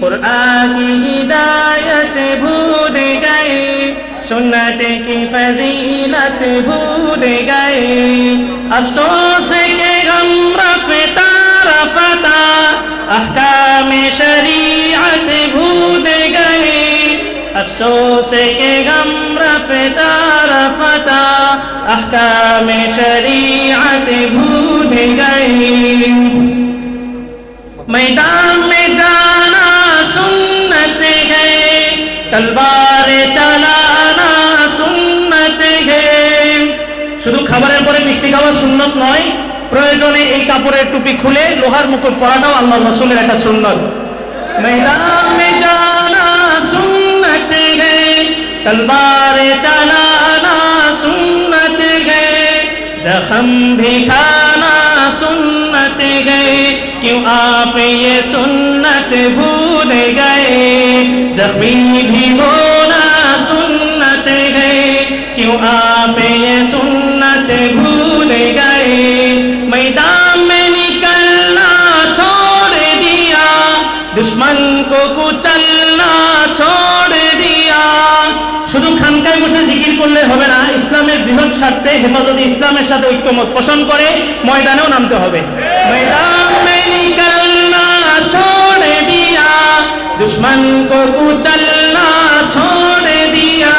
कुरान की हिदायत भूल गए, सुन्नत की फजीलत भूल गए। अफसोस के गम रफ्ता रफ्ता अहकाम शरीयत भूल गए। अफसोस के गम रफ्ता रफ्ता अहकाम शरीयत भूल गए। मैदान में जाना তলবার চালানা সুন্নত হে। শুধু খাবারের পরে মিষ্টি খাওয়া সুন্নত নয়, প্রয়োজনে এই কাপড়ের টুপি খুলে লোহার মুকুট পরাটাও আল্লাহ রসুলের একটা সুন্নত। মে জানা সুন্নত হে, তলবারে চালানা সুন্নত হে, জখম ভি খানা সুন্নত গে क्यों आप ये सुन्नत भूल गए जख्मी भी होना सुन्नत है क्यों आप ये सुन्नत भूल गए मैदान में निकलना छोड़ दिया दुश्मन को कुचलना छोड़ दिया শুধু খানকায় বসে জিকির করলে হবে না ইসলামের বৃহৎ স্বার্থে হেফাজতে ইসলামের সাথে ঐক্যমত পোষণ করে ময়দানেও নামতে হবে दुश्मन को कुचलना छोड़ दिया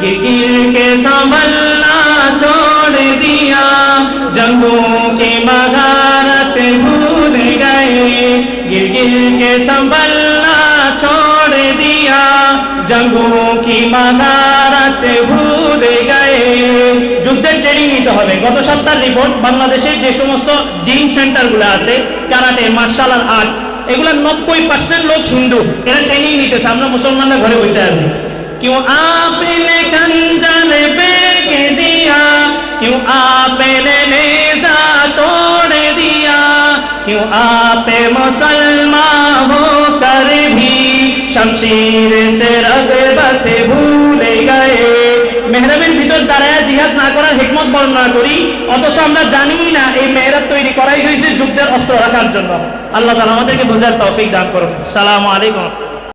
गिर गिर के संभलना छोड़ दिया जंगों की महारत भूल गए गिर गिर के संभलना छोड़ दिया जंगों की महारत भूल गए যুদ্ধের ট্রেনিং নিতে হবে গত সপ্তাহের রিপোর্ট বাংলাদেশে যে সমস্ত জিম সেন্টারগুলো আছে কারাটে মার্শাল আর আর্ট এগুলা নব্বই পার্সেন্ট লোক হিন্দু। এরা ট্রেনিং নিতেছে, আমরা মুসলমানরা ঘরে বসে আছি। কেউ আপেলে কান্দালে বেকে দিয়া কেউ আপেলে নেজা তোড়ে দিয়া, কেউ আপে মুসলমা হো কর ভি শমশীর সে রগবত ভুলে গয়ে। মেহরাবের ভিতর দাঁড়ায় জিহাদ না করার হিকমত বর্ণনা করি, অথচ আমরা জানি না এই মেহরাব তৈরি করাই হয়েছে যুদ্ধের অস্ত্র রাখার জন্য। আল্লাহ তালা আমাদেরকে বোঝার তৌফিক দান করুন। সালাম আলাইকুম।